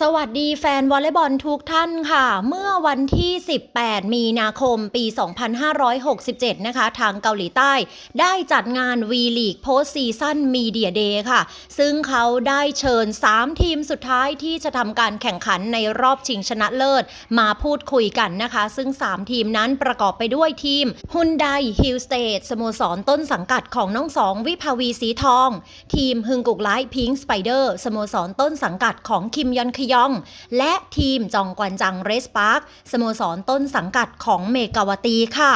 สวัสดีแฟนวอลเลย์บอลทุกท่านค่ะ เมื่อวันที่ 18 มีนาคมปี 2567 นะคะ ทางเกาหลีใต้ ได้จัดงาน V League Post Season Media Day ค่ะ ซึ่งเขาได้เชิญ 3 ทีมสุดท้ายที่จะทำการแข่งขันในรอบชิงชนะเลิศ มาพูดคุยกันนะคะ ซึ่ง 3 ทีมนั้นประกอบไปด้วยทีมฮุนไดฮิลสเตทสโมสรต้นสังกัดของน้องสองวิภาวีสีทอง ทีมฮึงกุกไลท์พิงค์สไปเดอร์สโมสรต้นสังกัดของคิมยอนคยอง และทีมจองกวนจังเรสปาร์คสโมสรต้นสังกัดของเมกาวตีค่ะ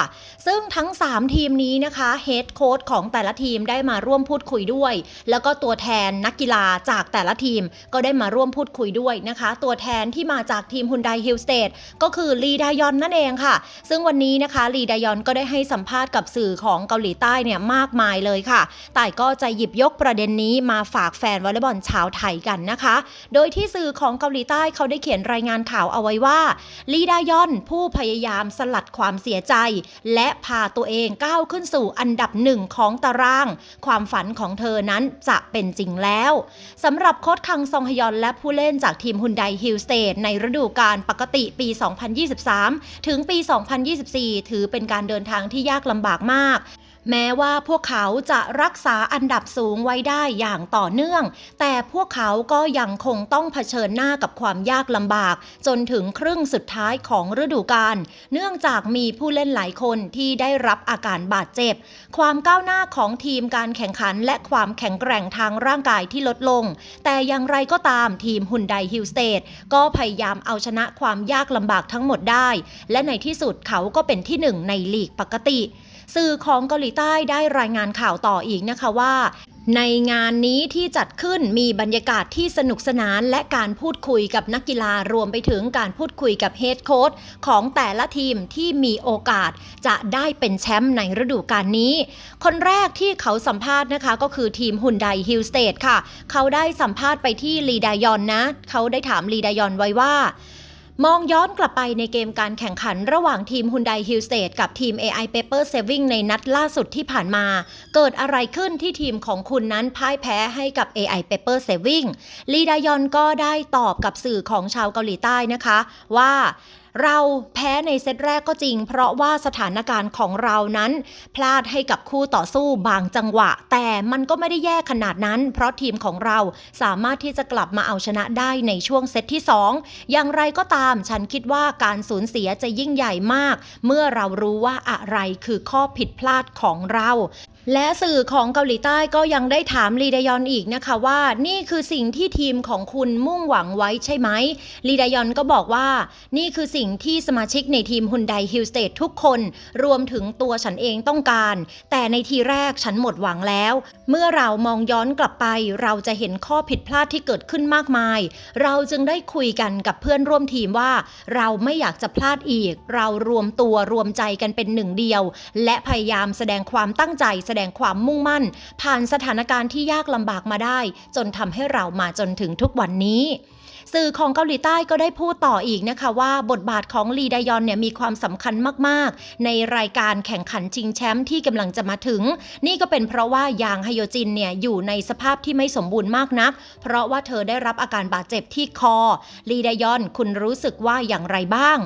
ซึ่งทั้ง 3 ทีมนี้นะคะเฮดโค้ชของแต่ละทีมได้มาร่วมพูดคุยด้วย แล้วก็ตัวแทนนักกีฬาจากแต่ละทีมก็ได้มาร่วมพูดคุยด้วยนะคะ ตัวแทนที่มาจากทีมฮุนไดฮิลสเตทก็คือลีดายอนนั่นเองค่ะ ซึ่งวันนี้นะคะลีดายอนก็ได้ให้สัมภาษณ์กับสื่อของเกาหลีใต้เนี่ยมากมายเลยค่ะ แต่ก็จะหยิบยกประเด็นนี้มาฝากแฟนวอลเลย์บอลชาวไทยกันนะคะ โดยที่สื่อของเกาหลีใต้เขาได้เขียนรายงานข่าวเอาไว้ว่าลีดายอนผู้พยายามสลัดความเสียใจ และพาตัวเองก้าวขึ้นสู่อันดับหนึ่งของตาราง ความฝันของเธอนั้นจะเป็นจริงแล้วสำหรับโค้ชคังซองฮยอนและผู้เล่นจากทีมฮุนไดฮิลสเตทในฤดูกาลปกติปี 2023 ถึงปี 2024 ถือเป็นการเดินทางที่ยากลำบากมาก แม้ว่าพวกเขาจะรักษาอันดับสูงไว้ได้อย่างต่อเนื่อง แต่พวกเขาก็ยังคงต้องเผชิญหน้ากับความยากลำบาก จนถึงครึ่งสุดท้ายของฤดูกาล เนื่องจากมีผู้เล่นหลายคนที่ได้รับอาการบาดเจ็บ ความก้าวหน้าของทีมการแข่งขัน และความแข็งแกร่งทางร่างกายที่ลดลง แต่อย่างไรก็ตามทีมฮุนไดฮิลสเตทก็พยายามเอาชนะความยากลำบากทั้งหมดได้ และในที่สุดเขาก็เป็นที่หนึ่งในลีกปกติ สื่อของเกาหลีใต้ได้รายงานข่าวต่ออีกนะคะว่า ในงานนี้ที่จัดขึ้นมีบรรยากาศที่สนุกสนานและการพูดคุยกับนักกีฬารวมไปถึงการพูดคุยกับเฮดโค้ชของแต่ละทีมที่มีโอกาสจะได้เป็นแชมป์ในฤดูกาลนี้ คนแรกที่เขาสัมภาษณ์นะคะก็คือทีมฮุนไดฮิลสเตทค่ะ เขาได้สัมภาษณ์ไปที่ลีดายอนนะ เขาได้ถามลีดายอนไว้ว่า มองย้อนกลับไปในเกมการแข่งขันระหว่างทีม Hyundai Hill State กับทีม AI Paper Saving ในนัดล่าสุดที่ผ่านมา เกิดอะไรขึ้นที่ทีมของคุณนั้นพ่ายแพ้ให้กับ AI Paper Saving ลีดายอนก็ได้ตอบกับสื่อของชาวเกาหลีใต้นะคะว่า เราแพ้ในเซตแรกก็จริง เพราะว่าสถานการณ์ของเรานั้น พลาดให้กับคู่ต่อสู้บางจังหวะ แต่มันก็ไม่ได้แย่ขนาดนั้น เพราะทีมของเราสามารถที่จะกลับมาเอาชนะได้ในช่วงเซตที่ 2 อย่างไรก็ตามฉันคิดว่าการสูญเสียจะยิ่งใหญ่มาก เมื่อเรารู้ว่าอะไรคือข้อผิดพลาดของเรา และสื่อของเกาหลีใต้ก็ยังได้ถามลีดายอนอีกนะคะว่านี่คือสิ่งที่ทีมของคุณมุ่งหวังไว้ใช่ไหมลีดายอนก็บอกว่า นี่คือสิ่งที่สมาชิกในทีมฮุนไดฮิลสเตททุกคน รวมถึงตัวฉันเองต้องการ แต่ในทีแรกฉันหมดหวังแล้ว เมื่อเรามองย้อนกลับไป เราจะเห็นข้อผิดพลาดที่เกิดขึ้นมากมาย เราจึงได้คุยกันกับเพื่อนร่วมทีมว่า เราไม่อยากจะพลาดอีก เรารวมตัวรวมใจกันเป็นหนึ่งเดียว และพยายามแสดงความตั้งใจแสดงความมุ่งมั่น ผ่านสถานการณ์ที่ยากลำบากมาได้ จนทำให้เรามาจนถึงทุกวันนี้สื่อของเกาหลีใต้ก็ได้พูดต่ออีกนะคะว่าบทบาทของลีดายอนเนี่ยมีความสำคัญมากๆ ในรายการแข่งขันชิงแชมป์ที่กำลังจะมาถึง นี่ก็เป็นเพราะว่ายางฮโยจินเนี่ยอยู่ในสภาพที่ไม่สมบูรณ์มากนัก เพราะว่าเธอได้รับอาการบาดเจ็บที่คอลีดายอนคุณรู้สึกว่าอย่างไรบ้าง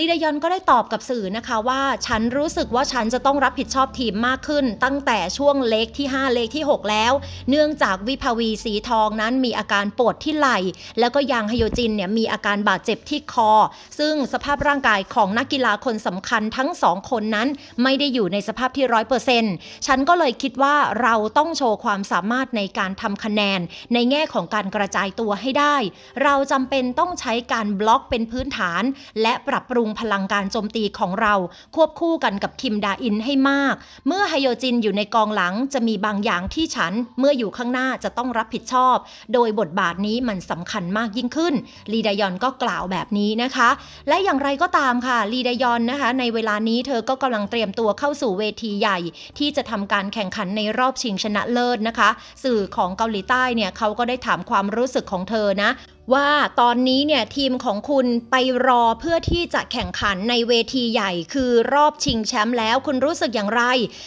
ลีดายอนก็ได้ตอบกับสื่อนะคะว่าฉันรู้สึกว่าฉันจะต้องรับผิดชอบทีมมากขึ้น ตั้งแต่ช่วงเล็กที่ 5 เล็กที่ 6 แล้ว เนื่องจากวิภาวีสีทองนั้นมีอาการปวดที่ไหล่ แล้วก็ยางไฮโยจินเนี่ยมีอาการบาดเจ็บที่คอ ซึ่งสภาพร่างกายของนักกีฬาคนสำคัญทั้งสองคนนั้นไม่ได้อยู่ในสภาพที่ร้อยเปอร์เซ็นต์ฉันก็เลยคิดว่าเราต้องโชว์ความสามารถในการทำคะแนน ในแง่ของการกระจายตัวให้ได้ เราจำเป็นต้องใช้การบล็อกเป็นพื้นฐาน และปรับปรุงงพลังการโจมตีของเรา ควบคู่กันกับคิมดาอินให้มาก เมื่อไฮโยจินอยู่ในกองหลังจะมีบางอย่างที่ฉัน เมื่ออยู่ข้างหน้าจะต้องรับผิดชอบ โดยบทบาทนี้มันสำคัญมากยิ่งขึ้น ลีดายอนก็กล่าวแบบนี้นะคะ และอย่างไรก็ตามค่ะ ลีดายอนนะคะ ในเวลานี้เธอก็กำลังเตรียมตัวเข้าสู่เวทีใหญ่ ที่จะทำการแข่งขันในรอบชิงชนะเลิศนะคะ สื่อของเกาหลีใต้เนี่ยเขาก็ได้ถามความรู้สึกของเธอนะ ว่าตอนนี้เนี่ยทีมของคุณไปรอเพื่อที่จะแข่งขันในเวทีใหญ่ คือรอบชิงแชมป์แล้วคุณรู้สึกอย่างไร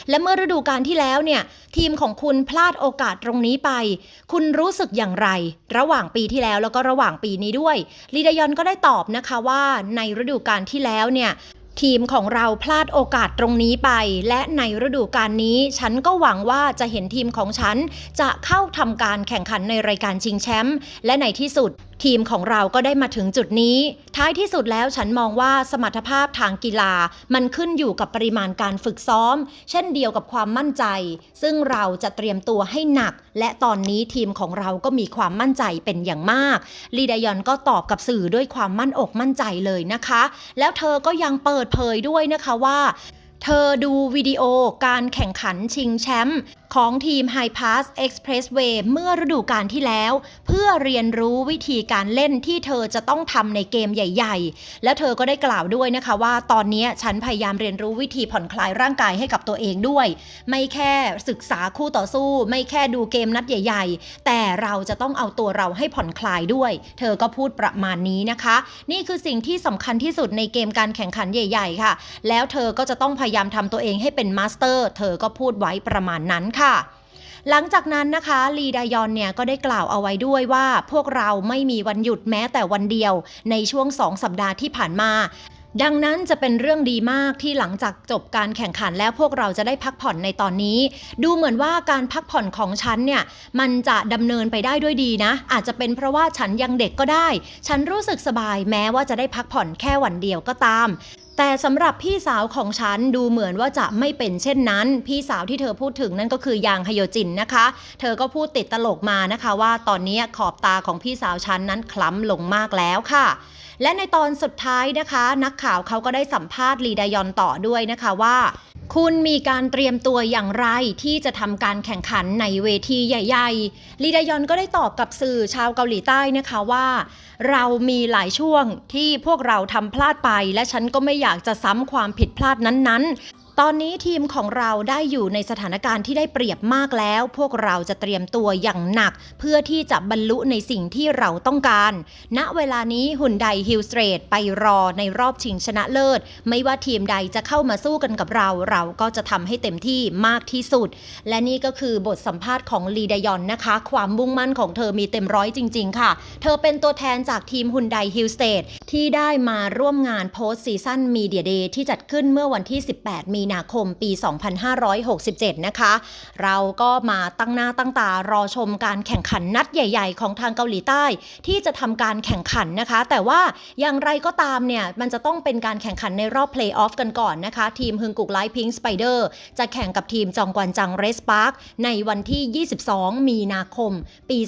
และเมื่อฤดูกาลที่แล้วเนี่ยทีมของคุณพลาดโอกาสตรงนี้ไป คุณรู้สึกอย่างไร ระหว่างปีที่แล้วแล้วก็ระหว่างปีนี้ด้วยลีดายอนก็ได้ตอบนะคะว่าในฤดูกาลที่แล้วเนี่ยทีมของเราพลาดโอกาสตรงนี้ไป และในฤดูกาลนี้ ฉันก็หวังว่าจะเห็นทีมของฉัน จะเข้าทำการแข่งขันในรายการชิงแชมป์และในที่สุด ทีมของเราก็ได้มาถึงจุดนี้ ท้ายที่สุดแล้วฉันมองว่าสมรรถภาพทางกีฬา มันขึ้นอยู่กับปริมาณการฝึกซ้อม เช่นเดียวกับความมั่นใจ ซึ่งเราจะเตรียมตัวให้หนัก และตอนนี้ทีมของเราก็มีความมั่นใจเป็นอย่างมากลีดายอนก็ตอบกับสื่อด้วยความมั่นอกมั่นใจเลยนะคะ แล้วเธอก็ยังเปิดเผยด้วยนะคะว่า เธอดูวิดีโอการแข่งขันชิงแชมป์ ของทีม High Pass Expressway เมื่อฤดูกาลที่แล้ว เพื่อเรียนรู้วิธีการเล่นที่เธอจะต้องทำในเกมใหญ่ ๆ และเธอก็ได้กล่าวด้วยนะคะว่าตอนนี้ฉันพยายามเรียนรู้วิธีผ่อนคลายร่างกายให้กับตัวเองด้วย ไม่แค่ศึกษาคู่ต่อสู้ ไม่แค่ดูเกมนัดใหญ่ ๆ แต่เราจะต้องเอาตัวเราให้ผ่อนคลายด้วย เธอก็พูดประมาณนี้นะคะ นี่คือสิ่งที่สำคัญที่สุดในเกมการแข่งขันใหญ่ ๆ ค่ะ แล้วเธอก็จะต้องพยายามทำตัวเองให้เป็นมาสเตอร์ เธอก็พูดไว้ประมาณนั้นค่ะหลังจากนั้นนะคะ ลีดายอนเนี่ยก็ได้กล่าวเอาไว้ด้วยว่า พวกเราไม่มีวันหยุดแม้แต่วันเดียว ในช่วง2สัปดาห์ที่ผ่านมาดังนั้นจะเป็นเรื่องดีมากที่หลังจากจบการแข่งขันแล้วพวกเราจะได้พักผ่อนในตอนนี้ ดูเหมือนว่าการพักผ่อนของฉันเนี่ยมันจะดำเนินไปได้ด้วยดีนะ อาจจะเป็นเพราะว่าฉันยังเด็กก็ได้ ฉันรู้สึกสบายแม้ว่าจะได้พักผ่อนแค่วันเดียวก็ตามแต่สำหรับพี่สาวของฉันดูเหมือนว่าจะไม่เป็นเช่นนั้น พี่สาวที่เธอพูดถึงนั่นก็คือยางฮโยจินนะคะ เธอก็พูดติดตลกมานะคะว่าตอนนี้ขอบตาของพี่สาวฉันนั้นคล้ำลงมากแล้วค่ะและในตอนสุดท้ายนะคะ นักข่าวเขาก็ได้สัมภาษณ์ลีดายอนต่อด้วยนะคะว่า คุณมีการเตรียมตัวอย่างไรที่จะทำการแข่งขันในเวทีใหญ่ๆ ลีดายอนก็ได้ตอบกับสื่อชาวเกาหลีใต้นะคะว่า เรามีหลายช่วงที่พวกเราทำพลาดไป และฉันก็ไม่อยากจะซ้ำความผิดพลาดนั้นๆตอนนี้ทีมของเราได้อยู่ในสถานการณ์ที่ได้เปรียบมากแล้ว พวกเราจะเตรียมตัวอย่างหนัก เพื่อที่จะบรรลุในสิ่งที่เราต้องการ ณ เวลานี้หุ่นไดฮิลสเตรทไปรอในรอบชิงชนะเลิศ ไม่ว่าทีมใดจะเข้ามาสู้กันกับเรา เราก็จะทำให้เต็มที่มากที่สุด และนี่ก็คือบทสัมภาษณ์ของลีดายอนนะคะ ความมุ่งมั่นของเธอมีเต็มร้อยจริง ๆ ค่ะ เธอเป็นตัวแทนจากทีมหุ่นไดฮิลสเตทที่ได้มาร่วมงานโพสต์ซีซั่นมีเดียเดย์ที่จัดขึ้นเมื่อวันที่ 18 มีีนาคมปี 2567 นะคะ เราก็มาตั้งหน้าตั้งตารอชมการแข่งขันนัดใหญ่ ๆ ของทางเกาหลีใต้ ที่จะทำการแข่งขันนะคะ แต่ว่าอย่างไรก็ตามเนี่ยมันจะต้องเป็นการแข่งขันในรอบเพลย์ออฟกันก่อนนะคะ ทีมฮึงกุกไลท์พิงสไปเดอร์จะแข่งกับทีมจองกวนจังเรสปาร์คในวันที่ 22 มีนาคม ปี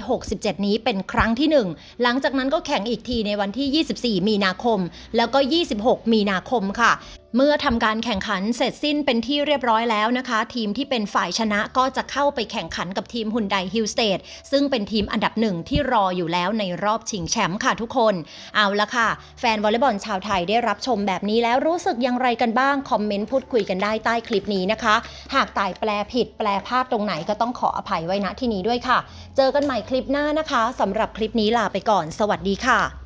2567 นี้เป็นครั้งที่ 1 หลังจากนั้นก็แข่งอีกทีในวันที่ 24 มีนาคม แล้วก็ 26 มีนาคมค่ะ เมื่อทำการแข่งขันเสร็จสิ้นเป็นที่เรียบร้อยแล้วนะคะ ทีมที่เป็นฝ่ายชนะก็จะเข้าไปแข่งขันกับทีมฮุนไดฮิลสเตทซึ่งเป็นทีมอันดับหนึ่งที่รออยู่แล้วในรอบชิงแชมป์ค่ะทุกคน เอาละค่ะ แฟนวอลเลย์บอลชาวไทยได้รับชมแบบนี้แล้วรู้สึกอย่างไรกันบ้าง คอมเมนต์พูดคุยกันได้ใต้คลิปนี้นะคะ หากต่ายแปลผิดแปลพลาดตรงไหนก็ต้องขออภัยไว้ณที่นี้ด้วยค่ะ เจอกันใหม่คลิปหน้านะคะสำหรับคลิปนี้ลาไปก่อน สวัสดีค่ะ